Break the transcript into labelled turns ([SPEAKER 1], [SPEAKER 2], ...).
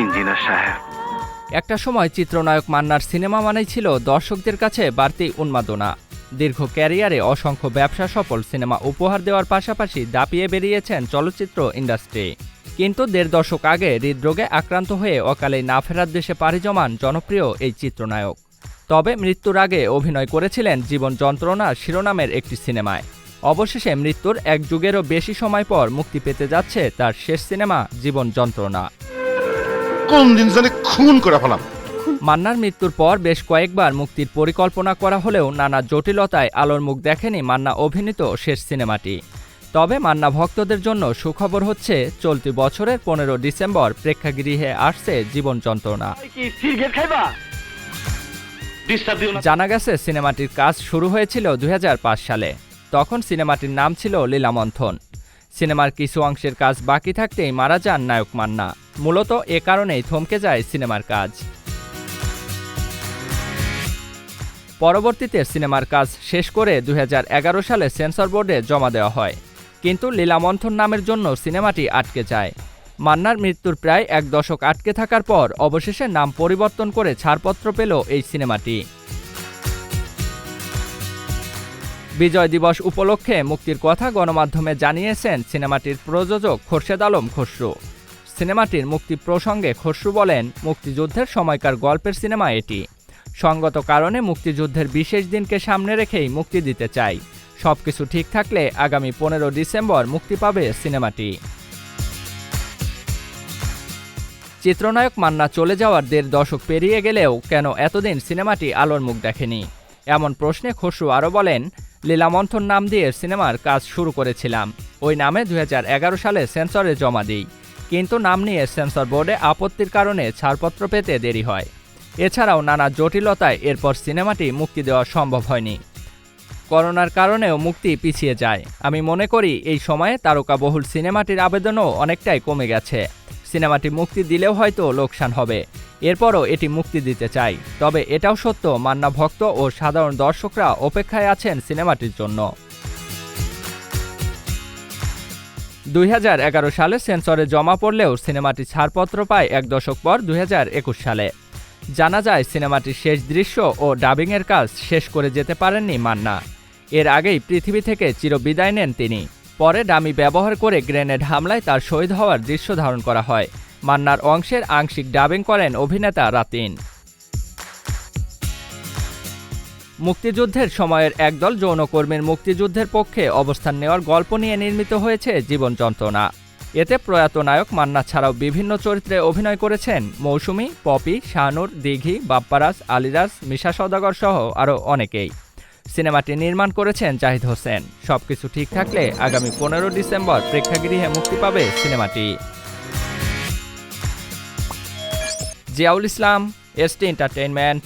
[SPEAKER 1] Engineer সাহেব।
[SPEAKER 2] একটা সময় চিত্রনায়ক মান্নার সিনেমা মানেই ছিল দর্শকদের কাছে বাড়তি উন্মাদনা। দীর্ঘ ক্যারিয়ারে অসংখ্য ব্যবসা সফল সিনেমা উপহার দেওয়ার পাশাপাশি দাপিয়ে বেরিয়েছেন চলচ্চিত্র ইন্ডাস্ট্রি। কিন্তু দেড় দশক আগে হৃদরোগে আক্রান্ত হয়ে অকালে না ফেরার দেশে পাড়ি জমান জনপ্রিয় এই চিত্রনায়ক। তবে মৃত্যুর আগে অভিনয় করেছিলেন জীবন যন্ত্রণা শিরোনামের একটি সিনেমায়। অবশেষে মৃত্যুর এক যুগেরও বেশি সময় পর মুক্তি পেতে যাচ্ছে তার শেষ সিনেমা জীবন যন্ত্রণা।
[SPEAKER 3] কোন দিন জানি খুন করে ফেলাম।
[SPEAKER 2] মান্নার মৃত্যুর পর বেশ কয়েকবার মুক্তির পরিকল্পনা করা হলেও নানা জটিলতায় আলোর মুখ দেখেনি মান্না অভিনীত শেষ সিনেমাটি। তবে মান্না ভক্তদের জন্য সুখবর হচ্ছে চলতি বছরের পনেরো ডিসেম্বর প্রেক্ষাগৃহে আসছে জীবন যন্ত্রণা। জানা গেছে সিনেমাটির কাজ শুরু হয়েছিল দুই হাজার পাঁচ সালে। তখন সিনেমাটির নাম ছিল লীলামন্থন। সিনেমার কিছু অংশের কাজ বাকি থাকতেই মারা যান নায়ক মান্না। মূলত এ কারণেই থমকে যায় সিনেমার কাজ। পরবর্তীতে সিনেমার কাজ শেষ করে দু হাজার এগারো সালে সেন্সর বোর্ডে জমা দেওয়া হয়। কিন্তু লীলামন্থন নামের জন্য সিনেমাটি আটকে যায়। মান্নার মৃত্যুর প্রায় এক দশক আটকে থাকার পর অবশেষে নাম পরিবর্তন করে ছাড়পত্র পেল এই সিনেমাটি। বিজয় দিবস উপলক্ষে মুক্তির কথা গণমাধ্যমে জানিয়েছেন সিনেমাটির প্রযোজক খোরশেদ আলম খসরু। সিনেমাটির মুক্তি প্রসঙ্গে খসরু বলেন, মুক্তিযুদ্ধের সময়কার গল্পের সিনেমা এটি। সঙ্গত কারণে মুক্তিযুদ্ধের বিশেষ দিনকে সামনে রেখেই মুক্তি দিতে চাই। সব কিছু ঠিক থাকলে আগামী পনেরো ডিসেম্বর মুক্তি পাবে সিনেমাটি। চিত্রনায়ক মান্না চলে যাওয়ার দেড় দশক পেরিয়ে গেলেও কেন এতদিন সিনেমাটি আলোর মুখ দেখেনি? এমন প্রশ্নে খসরু আরও বলেন লীলামন্থন নাম দিয়ে সিনেমার কাজ শুরু করেছিলাম। ওই নামে দুই হাজার এগারো সালে সেন্সরে জমা দিই। কিন্তু নাম নিয়ে সেন্সর বোর্ডে আপত্তির কারণে ছাড়পত্র পেতে দেরি হয়। এছাড়াও নানা জটিলতায় এরপর সিনেমাটি মুক্তি দেওয়া সম্ভব হয়নি। করোনার কারণেও মুক্তি পিছিয়ে যায়। আমি মনে করি এই সময়ে তারকাবহুল সিনেমাটির আবেদনও অনেকটাই কমে গেছে। সিনেমাটি মুক্তি দিলেও হয়তো লোকসান হবে। এরপরও এটি মুক্তি দিতে চাই। তবে এটাও সত্য, মান্না ভক্ত ও সাধারণ দর্শকরা অপেক্ষায় আছেন সিনেমাটির জন্য। দুই হাজার এগারো সালে সেন্সরে জমা পড়লেও সিনেমাটি ছাড়পত্র পায় এক দশক পর দুই হাজার একুশ সালে। জানা যায়, সিনেমাটির শেষ দৃশ্য ও ডাবিংয়ের কাজ শেষ করে যেতে পারেননি মান্না। এর আগেই পৃথিবী থেকে চিরবিদায় নেন তিনি। পরে ডামি ব্যবহার করে গ্রেনেড হামলায় তার শহীদ হওয়ার দৃশ্য ধারণ করা হয়। মান্নার অংশের আংশিক ডাবিং করেন অভিনেতা রাতিন। মুক্তিযুদ্ধের সময়ের একদল যৌনকর্মীর মুক্তিযুদ্ধের পক্ষে অবস্থান নেওয়ার গল্প নিয়ে নির্মিত হয়েছে জীবন যন্ত্রণা। এতে প্রয়াত নায়ক মান্না ছাড়াও বিভিন্ন চরিত্রে অভিনয় করেছেন মৌসুমি, পপি শাহানুর দিঘি, বাপ্পারাজ, আলিরাজ, মিশা সদাগর সহ আরও অনেকেই। সিনেমাটি নির্মাণ করেছেন জাহিদ হোসেন। সবকিছু ঠিক থাকলে আগামী পনেরো ডিসেম্বর প্রেক্ষাগৃহে মুক্তি পাবে সিনেমাটি। জিয়াউল ইসলাম এসটি এন্টারটেইনমেন্ট